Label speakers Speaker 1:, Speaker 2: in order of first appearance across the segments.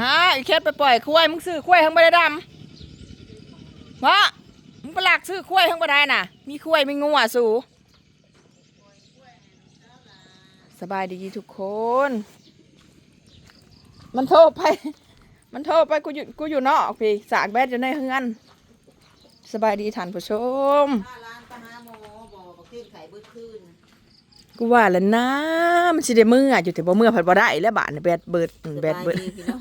Speaker 1: อ่าอีเคสไปปล่อยคุ้ยมึงซื้อคุ้ยทั้งบ่ได้ดำวะมึงไปหลักซื้อคุ้ยทั้งบ่ได้น่ะ มีคุ้ยมีงูอะสูสบายดีทุกคน มันโทรไป มันโทรไปกูอยู่กูอยู่นอกพี่สากแบดอยู่ในเฮือนสบายดีท่านผู้ชม
Speaker 2: ถ้าร้านปะหาโมบอกบอกขึ้นไข่เบิดคืน
Speaker 1: กูว่าแล้วนะมันสิได้มืออยู่แต่บ่มือผัดบ่ได้แล้วบาดนี่แบดเบิดแบดเบิด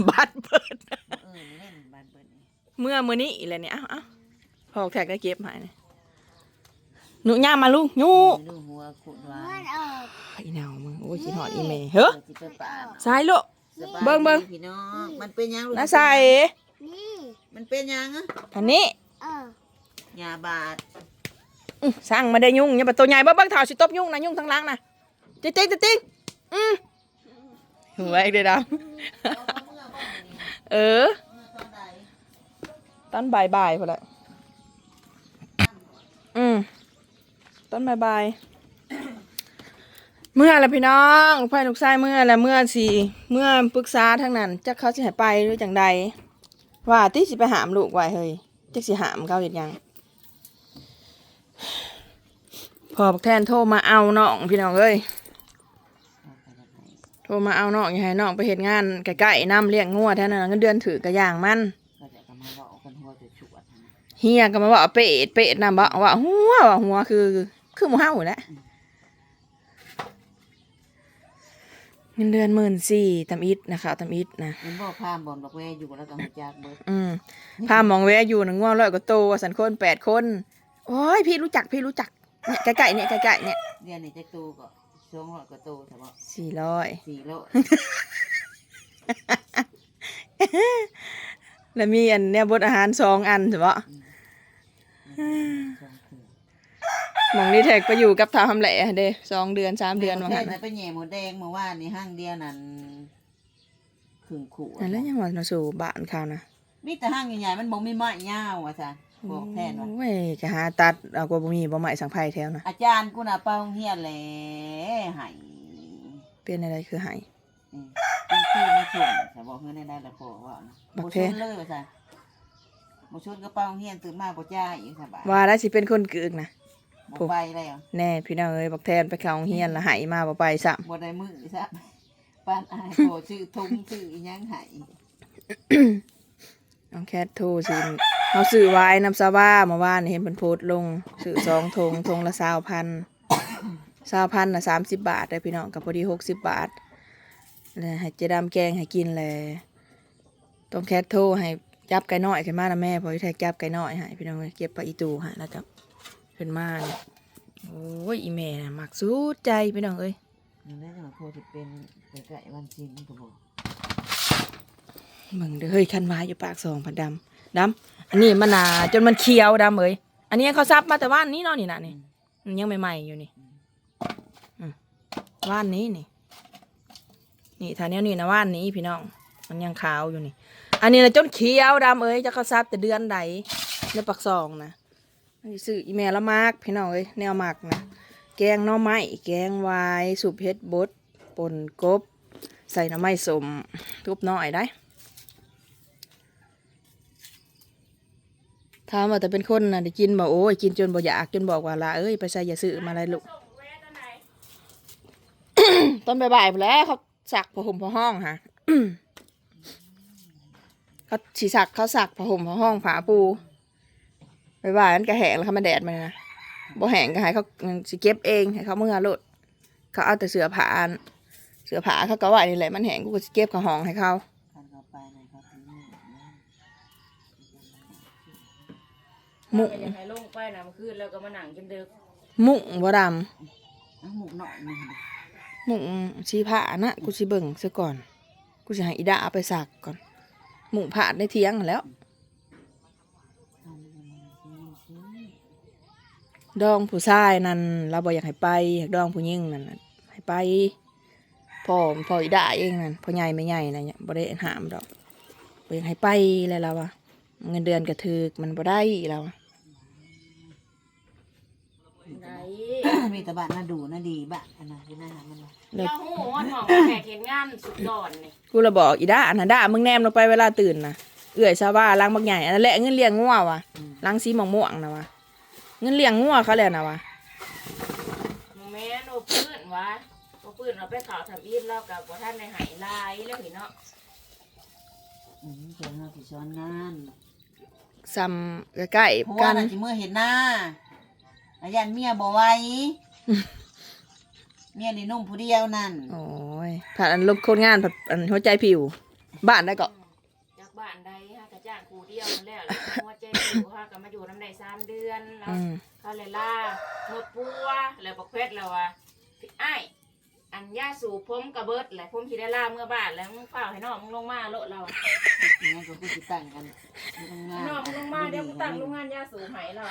Speaker 1: บาดเบิด
Speaker 2: เออนี่เล่นบ้านเบิดนี่
Speaker 1: เมื่อมื้อนี้อีแหละเนี่ยเอ้าเอ้าพอกแท็กได้เก็บใหายนี่หนูย่ามาลูกหนู
Speaker 2: ดูหัวขุดวา
Speaker 1: อีแนวมึงโอ้ยสิหอดอีเมย์เฮ้อ
Speaker 2: สิไปป่า
Speaker 1: สายลูก
Speaker 2: สาย
Speaker 1: เบิ่งเบิ่ง
Speaker 2: ดีพี่น้องมันเป็นหยังลูก
Speaker 1: น้าใส่
Speaker 3: นี่
Speaker 2: มันเป็นหยังอะ
Speaker 1: อันนี้
Speaker 3: เออยา
Speaker 2: บาด
Speaker 1: อื้อสั่งมาได้ยุ่งอย่าไปตัวใหญ่เบิ่งเบิ่งเท่าสิตบยุ่งนะยุ่งทั้งล่างนะติ๊งติ๊งติ๊งติ๊งอืมหัวอีกเด้อดาเออ
Speaker 2: ตอนใด
Speaker 1: ตอนบ่ายพอละอืมตอนบ่ายๆเมื่อละพี่น้องลูกไผ่ลูกชายเมื่อละเมื่อสิเมื่อปรึกษาทั้งนั้นจะเขาสิให้ไปหรือจังใดว่าที่สิไปหามลูกไว้เฮ้ยจักสิหามเขาเห็นยัง พอบักแทนโทรมาเอาน้องพี่น้องเอ้ยโทรมาเอาน้องอย่าให้น้องไปเห็นงานใกล้ๆน้ำเลี้ยงงัวแท่นั้นนะเงินเดือนถือกระย่างมัน
Speaker 2: ก็จะกำมาบอกกันหัวจะฉวดนะ
Speaker 1: เฮียก็มาว่าเป็ดเป็ดนะบอกว่าหัวว่าหัวคือ คือหมูเห่าแหละเงินเดือนหมื่นสี่ตำอิดนะคะตำอิดนะ
Speaker 2: มันบอกพามบอมดอกแวอยู่แล้วก็หัวจากเบิด
Speaker 1: อืมพามองแวะอยู่หนึ่งง่วงร้อยกว่าโตวสันคนแปดคนโอ้ยพี่รู้จักพี่รู้จัก เนี่ยใกล้ๆเนี่ยใกล้ๆเนี่ย
Speaker 2: เรียนในเจ๊ตูก็ช่วงร้อยกว่าตูใช่ปะ
Speaker 1: สี่ร้อย
Speaker 2: สี่โล
Speaker 1: แล้วมีอันเนี่ยบดอาหารสองอันใช่ปะ
Speaker 2: ช่วงคืน
Speaker 1: หมองนี้แท็กไปอยู่กับทาวทำแหล่เด้สองเดือนสามเดือนว่า
Speaker 2: แค่
Speaker 1: งั้น
Speaker 2: ไหน
Speaker 1: นะ
Speaker 2: ไปแหย่หมูแดงเมื่อวานนี่ห้างเดียวนั่นครึ่งขู่
Speaker 1: อันแล้วยังมาสู่บ้านเขานะ
Speaker 2: มีแต่ห้างใหญ่ๆมันบ่มีไม้ยาวอะจ้ะ บอกแทนว่า
Speaker 1: โอ้ยจะหาตัดเอากว่าบ่มีบ่ใหม่สังไพ่แถวนะ
Speaker 2: อาจารย์กูน่ะไปโรงเรียนแหละให้
Speaker 1: เป็นอะไรคือหาย
Speaker 2: อืมเป็นพี่มาชมแต่บอกเงินได้ละขอว่านะ
Speaker 1: บัก
Speaker 2: บ่
Speaker 1: แพ
Speaker 2: ชนเลยว่าจ้ะบ่ชนก็ไปโรงเรียนตื่นมาบ่จ่ายอีกสบาย
Speaker 1: ว่าแล้วสิเป็นคนกึกนะ
Speaker 2: บ่ไปแล้ว
Speaker 1: แน่พี่น้องเอ้ยบักแทนไปเข้าโรงเรียนและหายมาบ่ไปซ้
Speaker 2: บ่ได้มือซะปานอายขอชื่อทงชื่ออีหยังให้ำ
Speaker 1: น้องแคทโทรสิ เฮาซื้อไว้น้ำซาว่าเมื่อวานเห็นเพิ่นโพสต์ลงซื้อสองธงธงละ20,000 20,000น่ะ30บาทได้อพี่น้องก็พอดี60บาทแล้วให้เจดำแกงให้กินแลต้องแคทโทรให้จับไก่น้อยขึ้นมานะแม่พอที่แท้จับไก่น้อยให้พี่น้องเอ้ยเก็บไปอีตูให้แล้วจับขึ้นมาเนี่ยโอ้ยอีแม่น่ะมักสุดใจพี่น้องเอ้ย
Speaker 2: นั่นแหละว่าโคสิเป็นใกล้ๆวันจริงก็บอก
Speaker 1: มึงเด้อเฮ้ยคันวายอยู่ปากซองพันดำ ดำอันนี้มันหนาจนมันเขียวดำเอ้ยอันนี้เขาซับมาแต่ว่านนี้เนาะนี่นะนี่มันยังใหม่ๆอยู่นี่ว่านนี้นี่นี่ทานนี้นี่นะว่านนี้พี่น้อง มันยังขาวอยู่นี่ อันนี้นะจนเขียวดำเอ้ยจะเขาซับแต่เดือนใดในปากซองนะอันนี้ซื้ออีเมลละมากพี่น้องเอ้ยแนวมากนะแกงหน่อไม้แกงวายสุปเห็ดบดป่นกบ ใส่หน่อไม้สมทุบหน่อยได้ ถามว่าแต่เป็นคนน่ะได้กินบ่โอ้ยกินจนบ่อยากจนบอกว่าละเอ้ยไปใส่อย่าซื้อมาอะไรลูก ตอนบ่ายๆพู้นแหล้วเขาสักผ้าห่มผ้าห้องฮะ เขาสีสักเขาสักผ้าห่มผ้าห้องผ้าปูบ่ายๆมันก็แห้งแล้วเขามาแดดมันนะบ่แห้งก็ให้เขาสิเก็บเองให้เขาเมื่อโลดเขาเอาแต่เสื้อผ้าอันเสื้อผ้าเขาก็ว่านี่แหละมันแห้งกูก็สิเก็บเขาห้องให้เขา มุ้ง
Speaker 4: อยากให้ลงไปนะเมื่อคืนแล้วก็มานั่งจนดึก
Speaker 1: มุ้งบ่ดำ
Speaker 2: เอาหมูหน่อยหนึง
Speaker 1: หมุงชีผ้านะกูสิเบิ่งซะก่อน กูสิให้อีดาเอาไปสักก่อนหมุงผ้าในเทียงนั่นแหล้ว ดองผู้ชายนั่นเราบ่อยากให้ไปอยากดองผู้หญิงนั่นน่ะให้ไปพ่อพ่ออีดาเองนั่นพ่อใหญ่ไม่ใหญ่นะเนี่ยบ่ได้หามดอกบ่อยากให้ไปแล้วเราอะเงินเดือนกระถึกมันบ่ได้เราอะ
Speaker 4: ไหน
Speaker 2: มีมีแต่บ้านน่าดูน่าดีบ้านอันนั้นคือน่าหามันว่า
Speaker 1: เด็ก
Speaker 4: เราหูมันมองแขกเห็นงานสุดยอดนี่
Speaker 1: กูละบอกอีด้าอันนั้นด้ามึงแนมลงไปเวลาตื่นนะเอื่อยซาว่าล้างบักใหญ่อันนั้นแหละเงินเลี้ยงงัววะล้างสีม่วงม่วงๆนะวะเงินเลี้ยงงัวเขาเลยนะวะ
Speaker 4: แม่นโอปืนวะโอปืนเราไปข่าวทำอีทเรากับว่าท่านในหายลายแล้วเห็นเนาะ
Speaker 2: อืมเจ้าหน้าที่ช้อนงาน
Speaker 1: ซ้ำใกล้
Speaker 2: เพราะ
Speaker 1: ๆกั
Speaker 2: ว่านน่ะจิเมื่อเห็นหน้า อายันเมียบ่ไหวเมียนี่นุ่มผู้เดียวนั่น
Speaker 1: โอ้ยผ่านอันลบโคนงานผ่านอันหัวใจผิว บ้านได้ก็
Speaker 4: จากบ้านใดฮะกระจ้างครูเดียวนั่นแหละแล้วหัวใจอยู่ฮะก็มาอยู่น้ำใดสามเดือนแล้ว
Speaker 1: อืม
Speaker 4: เขาเลยล่าหมดปัวแล้วบอกเพชรแล้วว่าไอ้ายอันย่าสู่ผมกระเบิดแหละผมคิดได้ล่าเมื่อบ้านแล้วมึงเฝ้าให้น้องมึงลงมาโลดเรา
Speaker 2: งั้นก็คือสิตั้งกันไม่ต้องงาน
Speaker 4: น้องมึงลงมาเดี๋ยวกูตั้งโรงงานย่าสู่ให้เรา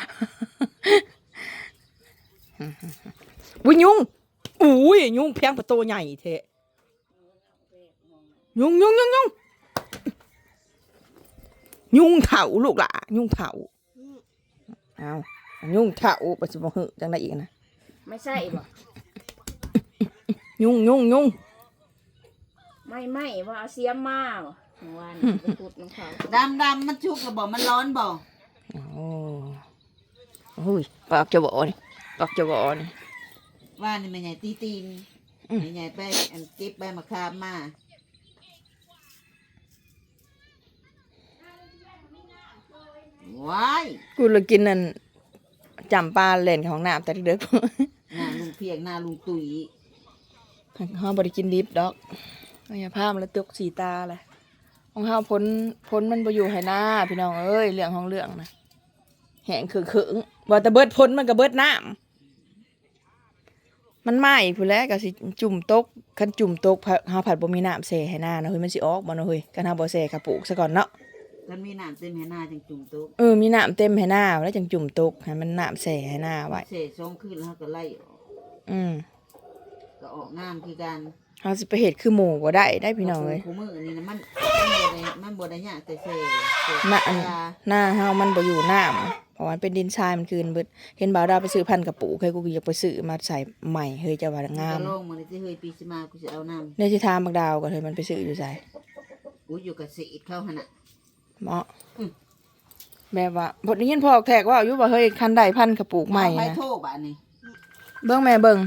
Speaker 1: วุ้ยยุงอุ้ยยุงเพียงประตูใหญ่เทะยุงยุงยุงยุงยุงเถาลูกหล่ะยุงเถาเอายุงเถาไปสิบ่หึจังไดอีกนะ
Speaker 4: ไม่ใช่บ่
Speaker 1: ยุงยุงยุง
Speaker 4: ไม่ไม่ว่าเอาเสียมมาบ่เมื่อวานไปพูดน้องเขา
Speaker 2: ดำดำมันชุกระบอกมันร้อนบ่
Speaker 1: โอ้โอ้ยปากจะบ่นี่ ปากจะบ่นี่
Speaker 2: ว่านี่แม่ใหญ่ตีตีน
Speaker 1: อืม
Speaker 2: แม่ใหญ่ไปอันเก็บใบมะขามมาว้าย
Speaker 1: กูเลยกินนั่นจำปลาเล่นของน้ำแต่เด็ก
Speaker 2: หน้าลุงเพียงหน้าลุงตุ๋ย
Speaker 1: ๆเขาบริกินดิบดอกเอาอย่าพามันแล้วตกสีตาเลยของเฮาพ้นพ้นมันบ่อยู่ให้หน้าพี่น้องเอ้ยเรื่องของเรื่องนะแหงคือขึงบ่แต่เบิดพ้นมันก็เบิดน้ำ มันไหม้ผู้นแหล้วก็สิจุ่มตกคันจุ่มตกเฮาผัดบ่มีน้ำแซ่ให้หน้านะเฮ้ยมันสิออกบ่เนาะเฮ้ยกันเฮาบ่แซ่กระปุกซะก่อนเนาะ
Speaker 2: กันมีน้ำเต็มให้หน้าจังจุ่มโต๊ะ
Speaker 1: เออมีน้ำเต็มให้หน้าแล้วจังจุ่มตกให้มันน้ำแซ่ให้หน้าไว้
Speaker 2: เสสองคืนแล้วเขาก็ไล่ออก
Speaker 1: อืม
Speaker 2: ก็ออกน้ำคือกัน
Speaker 1: เฮาสิไปเฮ็ดคือหมู่บ่ได้ได้พี่น้องเอ้ย
Speaker 2: คู่มือนี่นะมันมันบ่ได้มันบ่ได้ยากแต่เสเส
Speaker 1: น่ะอัน
Speaker 2: ปลา
Speaker 1: หน้าเฮามันบ่อยู่น้ำ เพราะว่ามันเป็นดินทรายมันคืนเบิดเห็นบ่าวดาวไปซื้อพันธุ์กระปูเคยกูก็อยากไปซื้อมาใส่ใหม่เฮ้ยจะว่างาม
Speaker 2: จะลงมาเลยที่เฮ้ยปีสิมากูจะเอาน้
Speaker 1: ในสิถามบักดาวก็เฮ้ยมันไปซื้ออยู่ไสำ
Speaker 2: กูอยู่กับสีเข้าหันอะ
Speaker 1: เหมาะ
Speaker 2: อืม
Speaker 1: แบบว่าบ่ได้ยินพ่อแขกว่าอยู่ว่าเฮ้ยคันใดพันธุ์กระปูใหม่
Speaker 2: เอาไป
Speaker 1: นะ
Speaker 2: โทษบ้านนี่
Speaker 1: เบิ่งแม่เบิ่ง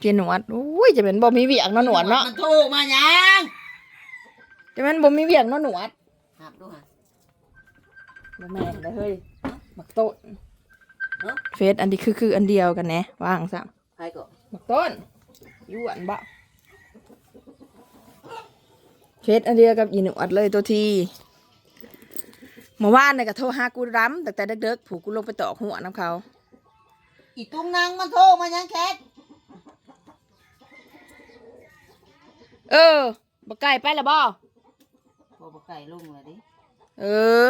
Speaker 1: เจนหนวดอุ้ยจะเป็นบ่มีเวียกเนาะหนวดเนาะ
Speaker 2: มันโทษมายัง
Speaker 1: จะเป็นบ่มีเวียกเนาะหนวด
Speaker 2: หับดูฮะ
Speaker 1: บ่แม่นได้เฮ้ย บักโต้น
Speaker 2: เอ้า
Speaker 1: เฟซอันนี้คือคืออันเดียวกันแหนะว่างซะ
Speaker 2: ใครก็
Speaker 1: บักต้นอยู่อันบ่เฟซอันเดียวกับอีหนวดเลยตัวทีเมื่อวานเนี่ยก็โทรหากูรำแต่แต่เด็กๆผูกกูลงไปตอกหัวน้ำเขา
Speaker 2: อีตุ้งนางมันโทษมายังแคท
Speaker 1: เออบักไก่ไปและบ่
Speaker 2: พอปไก่ลงเลยดิ
Speaker 1: เออ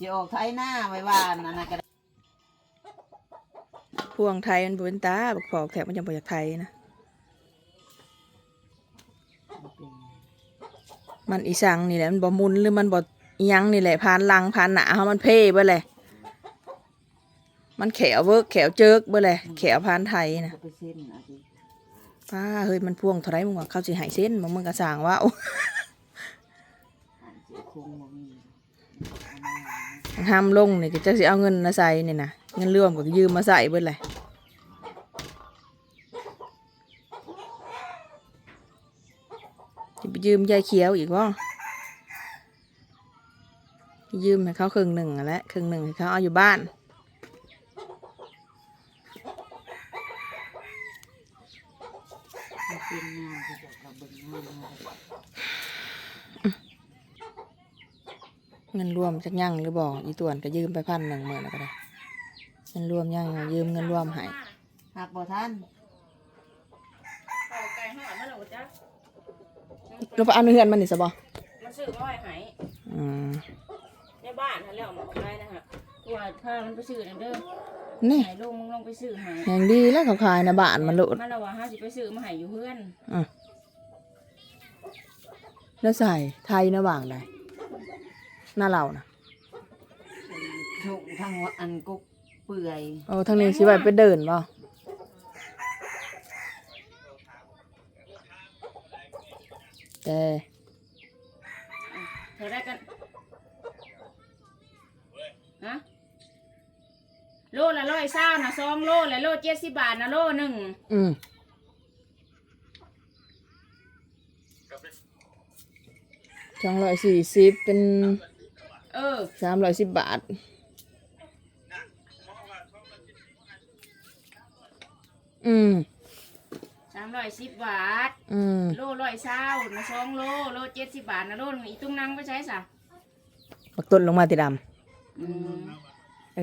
Speaker 2: จะออกไทยหน้าไว้ว่านั่นน่ะก็ได้
Speaker 1: พวงไทยมันบเป็นตาบักพอกแถบมันยังบ่อยากไทยนะ มันอีสังนี่แหละมันบ่มุนหรือมันบ่อิหยังนี่แหละพานลังพานหนาเฮามันเพ่เบ่เลยมันแขวเวิร์กแขวเจิกเบ่เลยแขวพานไทยนะ
Speaker 2: ก็ไปเส้นอะดิ
Speaker 1: ป้าเฮ้ยมันพวงเท่าไรมึงว่าเขาสิใหายเส้นมึงมึงก็สั่งว่า
Speaker 2: อ่านเสียคงบ่มีเอามา
Speaker 1: ห้ามลงนี่ก็จะสิเอาเงินมาใส่นี่นะเงินรวมก็ยืมมาใส่เบิดเลยจะไปยืมยายเขียวอีกวะยืมให้เขาครึ่งหนึ่งแล้วครึ่งหนึ่งให้เขาเอาอยู่บ้าน
Speaker 2: เป็นงานที่แบบเราเบิ่งงานมาแบบ
Speaker 1: เงินร วมจักยั่งหรือบอกอีต่วนก็ยืมไปพันหนึ่งหมื่นแล้วก็ได้เงินรวมยั่งยืมเงินรวมให้
Speaker 2: หักบ่ท่าน
Speaker 4: เอาไก่หอดมันเอาจ้ะ
Speaker 1: เราไปเอาเงินมันนี่สบอ
Speaker 4: มันซื้อมาไว้ให้
Speaker 1: อืม
Speaker 4: ในบ้านนั่นแหล้วหมอกไว้นะฮะตัวถ้ามันไปซื้อนั่นเด้อ
Speaker 1: นี่
Speaker 4: ให้ลุงมึงลงไปซื้อให้
Speaker 1: อย่างดีแล้วเขาขายในะบ้านมันโลด
Speaker 4: มันละว่าห้าสิไปซื้อมาให้อยู่เพื่อน
Speaker 1: อะแล้วใส่ไทยนะว่างได้ หน้าเรานะ
Speaker 2: ถูกทางวัดอันกุกเปื่อย
Speaker 1: โอ้ทางนี้สิไว้ไปเดินบ่แต่
Speaker 4: เธอได้กันฮะโลละร้อยเศร้านะสองโลละโลเจ็ดสิบบาทนะโลหนึ่ง
Speaker 1: อืมสองร้อยสี่สิบเป็น
Speaker 4: เออ
Speaker 1: สามร้อยสิบบาท อืม
Speaker 4: สามร้อยสิบบาท
Speaker 1: อืม
Speaker 4: โลร้อยเศร้านะสองโล โลเจ็ดสิบบาทนะโลหนึ่งอีตุ้งนั่งไปใช้สะ
Speaker 1: บักต้นลงมาติด
Speaker 4: อืมำ
Speaker 1: เอ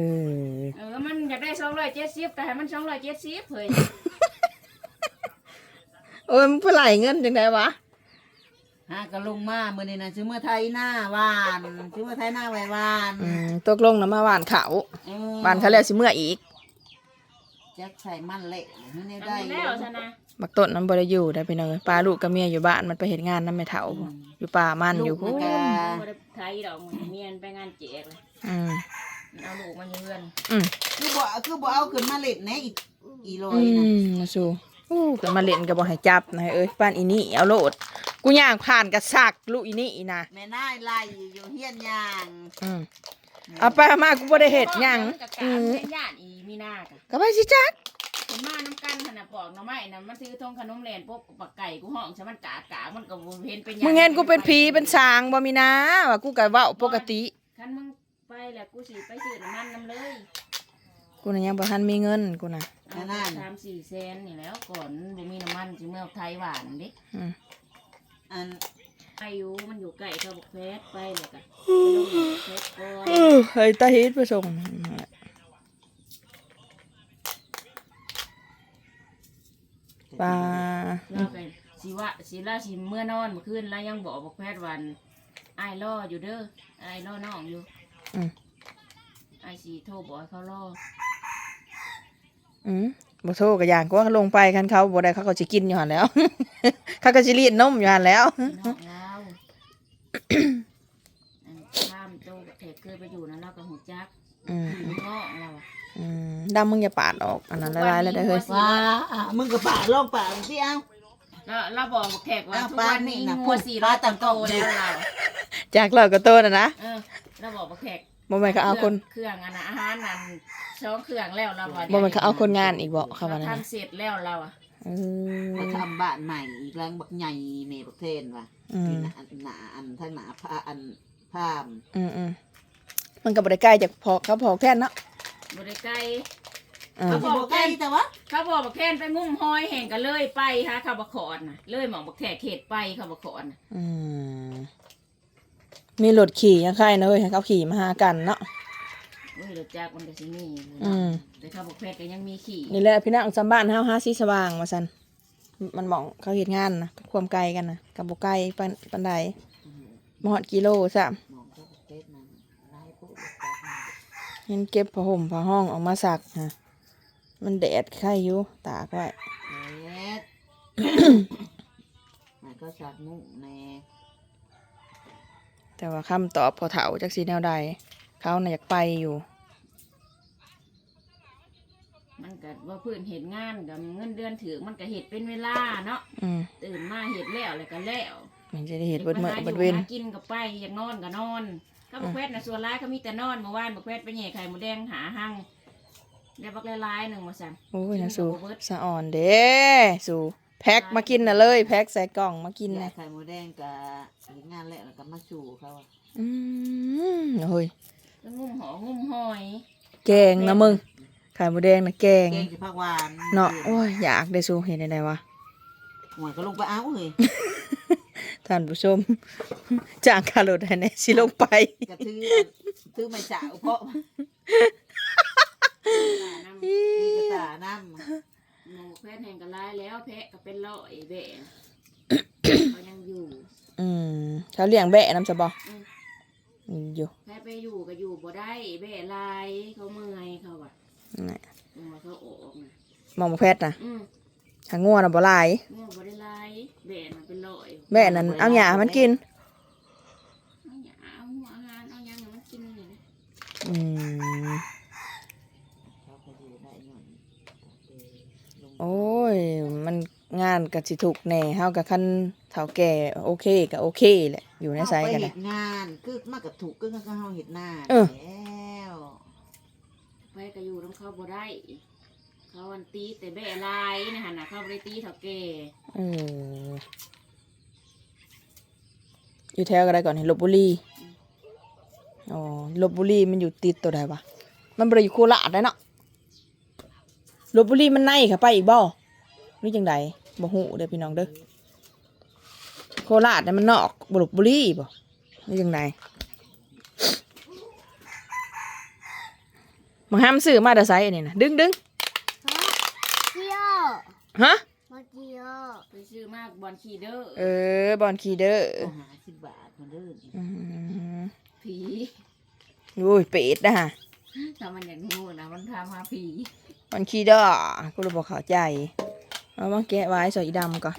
Speaker 1: อ
Speaker 4: เออ มันอยากได้สองร้อยเจ็ดสิบแต่ให้มันสองร้อยเจ็ดสิบเฮ้ย
Speaker 1: โอ้ยมันเพื่อไหลเงินจังไดวะ
Speaker 2: ฮะก็ลงมามื้อนี้น่ะซื้อเมื่อไทยหน้าหวานซื้อเมื่อไทยหน้าไว้หวาน
Speaker 1: อืมตกลงนะมาหวานเขา
Speaker 2: เออ
Speaker 1: หวานเขาแล้วสิเมื่ออีก
Speaker 2: จักใส่มันเละให้ได้
Speaker 4: อัน
Speaker 2: ได้
Speaker 4: นี้
Speaker 2: อยู่
Speaker 4: แล้วชนะ
Speaker 1: บักต้นน้ำบริอยู่ได้พี่น้องเอ้ยปลาลูกกับเมียอยู่บ้านมันไปเห็นงานน้ำไม่เถาพุ่นอยู่ป่ามันอยู่
Speaker 2: ลู
Speaker 1: พุ่
Speaker 2: ก
Speaker 1: น
Speaker 2: มันก็
Speaker 4: บ่ได้ไทยดอกมันเมียนไปงานเจ๊กเลย
Speaker 1: อืม
Speaker 4: มันเอาลูกมันอยู่เรือน
Speaker 1: อืม
Speaker 2: คือบ่คือบ่เอาขึ้นมาเล่นแหน่อีอีลอ
Speaker 1: อื
Speaker 2: ยนะ
Speaker 1: มมาสู่อู้ก็มาเล่นกับบ่ให้จับนะเอ้ยป้านอีนี่เอาโลด กูย่างผ่านกระซักลูกอีนี่อีนะ
Speaker 2: แม่นายไล่อยู่เฮียนย่าง
Speaker 1: อืมเอาไปเอามากูบ่ได้เฮ็ดหยัง
Speaker 4: กับ
Speaker 1: อื
Speaker 4: การ
Speaker 1: ม
Speaker 4: เล่นญาติอีมีนาค่ะ
Speaker 1: ก็ไปสิจัก
Speaker 4: คนมาน้ำกันขนาดปอกหน่อไม้นะมันซื้อทงขนมแลนปุ๊บปักไก่กูห้องใช่มันกากามันก็บ่เห็นเป็นหยัง
Speaker 1: มึงเห็นกูเป็นผีเป็นสางบ่มีนะว่ากูก็เว้าปกติ
Speaker 4: คันมึงไปแล้วกูสิไปซื้อน้ำมันน้ำเลย
Speaker 1: กูน่ะยังบ่ทันมีเงินกูน่ะ
Speaker 4: เอาสามสี่เซนนี่แล้วก่อนบ่มีน้ำมันสิเมื่อไทยหวานเด็ก
Speaker 1: อืม
Speaker 2: อัน
Speaker 4: ไปอยู่มันอยู่ไก่เขาบอกแพทไปเลยกะไปลงบอกแพทก่อน
Speaker 1: เออเฮ้ยตาฮิตไปส่งปลา
Speaker 4: เราไปสิว่าสิลาสิเมื่อนอนเมื่อคืนแล้วยังบอกบอกแพทย์วันไอ้ายรออยู่เด้อไอ้ายรอน้องอยู่
Speaker 1: อืม
Speaker 4: ไอ้ายสีโทรบอกให้เขารอ
Speaker 1: อืม บ่โทรก็อย่างก็ว่าลงไปคันเขาบ่ได้เขาก็สิกินอยู่หั่นแหล้ว เขาก็สิรีดนมอยู่หั่นแหล้ว
Speaker 4: พี่น้องเราอันข้ามโตกับเทกเคยไปอยู่นะเรากับหูจัก
Speaker 1: อืม
Speaker 4: อยู่ง้อเราอะ
Speaker 1: อืมดำมึงอย่าปาดออกอันนั้นละลายแล้วได้อเฮ้ย
Speaker 2: ว่าอะมึงก็ปาดลองปาดสิเอา
Speaker 4: แล้วเราบอกบอกแขกว่า
Speaker 2: อ้าว
Speaker 4: ทุกวันนี้
Speaker 2: ป้านี่น่ะ
Speaker 4: งัวสี่ร้อยตันโต แล้วเรา
Speaker 1: จากเราก็โตน่ะนะ
Speaker 4: เออเราบอกบอกแขก
Speaker 1: บ่แม่นเขาเอาคน
Speaker 4: เครื่องอันนะอาหารนั่น สองเครื่องแล้วเราว่า
Speaker 1: บ่แม่นเขาเอาคนงานอีกบ่เขาว่า
Speaker 4: เรา
Speaker 1: นั่นน่ะ
Speaker 4: ทำเสร็จแล้วเราอะ
Speaker 1: เออ
Speaker 2: มาทำบ้านใหม่อีกแรงบักใหญ่เมบักเทนว่ะ
Speaker 1: อืม
Speaker 2: หนาหนาอันทั้งหนาผ้าอันผ้าม
Speaker 1: อืมอืมมันก็บ่ได้ใกล้จากพอเขาพอแค่นเนาะ
Speaker 4: บริไกล
Speaker 1: อืม
Speaker 2: เขาบอกใกล้แต่ว่า
Speaker 4: เขาบอกบักแคนไปงุ่มหอยแห่งกันเลยไปฮะเขาบักขอนนะเลยหมองบักแขกเขตไปเขาบักขอนน่ะ
Speaker 1: อืมมีรถขี่ยังใครนะเฮ้ยให้เขาขี่มาหากันเนาะ
Speaker 4: โอ้ยรถจักรมันก็สิมี
Speaker 1: อืม
Speaker 4: แต่เขาบักแพทย์ก็ยังมีขี่
Speaker 1: นี่แหละพี่น้องจำบ้านเฮาหาสีสว่างว่าซั่นมันหมองเขาเฮ็ดงานนะความไกลกันนะกับบ่ไกลปานปานใดบ่ฮอดกิโลซะ
Speaker 2: มองเขาบอกเทศนั้นไล่ปุ๊บจักมา
Speaker 1: เห็นเก็บผ้าห่มผ้าห้องออกมาซักฮะมันแดดไข่อยู่ตากไว้
Speaker 2: เฮ็ด มันก็สักมุ้งแน่
Speaker 1: แต่ว่าคำตอบพอเฒ่าจักสีแนวใด เขาน่ะอยากไปอยู่
Speaker 4: มันก็ว่าพื้นเหตุงานกับเงินเดือนถือมันก็เหตุเป็นเวลาเนาะ
Speaker 1: อืม
Speaker 4: ตื่นมาเหตุแล้วอะไรก็แล้ว
Speaker 1: มันจะได้เห็นเบิดมื้อ
Speaker 4: หา
Speaker 1: เบิดเว้น
Speaker 4: หากินกับไปอยากนอนก็นอนเขาบักแพทย์นะส่วนร้ายเขามีแต่นอนเมื่อวานบักแพทย์ไปแย่ไข่หมูแดงหาหั่งแล้วบักลายๆหนึ่งมาสั่น
Speaker 1: โอ้ยนะสูสะอ่อนเด้สูแพ็คมากินน่ะเลย แพ็คใส่กล่องมากิน
Speaker 2: กิน
Speaker 1: น่ะ
Speaker 2: ไข่หมูแดงกับเฮ็ดงานแล้วแล้วก็มาสู่เขาอะ
Speaker 1: อืมเฮ้ย
Speaker 4: แล้วงุ่มหองุ่มหอย
Speaker 1: แกงนะมึง ไข่หมูแดงนะแกง
Speaker 2: แกงสิผักหวาน
Speaker 1: เนาะโอ้ยอยากได้สูเห็นได้วะ
Speaker 2: หัวก็ลงไปเอาเฮ้ย
Speaker 1: ท่านผู้ชมจ้างคารถให้แน่สิลงไป
Speaker 2: กระทือทือไม่สาวเพราะ
Speaker 4: น้ำ
Speaker 2: มีกระตาน้ำ
Speaker 4: หมูแพทย์แห่งกันร้ายแล้วแพะก็เป็นร้อยแบะ เขายังอยู่
Speaker 1: อืมเขาเลี้ยงแบะน้ำสบอ
Speaker 4: อืม
Speaker 1: อืมอยู่
Speaker 4: แพะไปอยู่ก็อยู่บ่ได้แบะลายเขาเมื่อยเขาอะ
Speaker 1: นั่
Speaker 4: นหละอ
Speaker 1: มองบ่แพทย์นะหางงัวน่ะบ่ลาย
Speaker 4: เลแบนมันั่
Speaker 1: นเอาหนกิ
Speaker 4: ยามันกิน
Speaker 1: อืมโอ้ย มันงานกับสิถูกแน่เฮากับขั้นเฒ่าแก่โอเคก็โอเคแหละอยู่ในไซ
Speaker 2: ส์
Speaker 1: กัน
Speaker 2: เฮ็
Speaker 1: นะ
Speaker 2: ดงานคือมากกับถูกก็คือเฮาเห็ดหน้า
Speaker 4: ไปก็อยู่น้ำเข้าบ่ได้ เขาอันตีแต่แบ่ลายนะฮะน่ะเขาบ่ได้ตีเท่าแก่
Speaker 1: เอออยู่แถวก็ได้ก่อนให้ลบบุรีอ๋อลบบุรีมันอยู่ติดตัวใดวะมันบ่ได้อยู่โคราชได้เนาะลบบุรีมันในค่ะไปอีกบ่หรือจังใดบ่ฮู้เด้อพี่น้องเด้อโคราชเนี่ยมันนอกบ่ลบบุรีบ่หรือจังใด มาห้ามซื้อมาแต่ไซอันนี้นะดึงดึง
Speaker 3: เที่ยว
Speaker 1: ฮะ
Speaker 3: มาเที่ยว
Speaker 4: ไปซื้อมากบอลคีเดอร์
Speaker 1: เออบอลคีเดอร์
Speaker 2: เอาหาสิบบาทคนเดิน
Speaker 1: อืม
Speaker 4: ผี
Speaker 1: อุ้ยเป็ดนะฮะ
Speaker 4: ถ้ามันอยากงูนะมันทำมาผี
Speaker 1: บอลคีเดอร์กูเลยบอกเข้าใจเอามาแกะไว้ใส่อีดำก่อน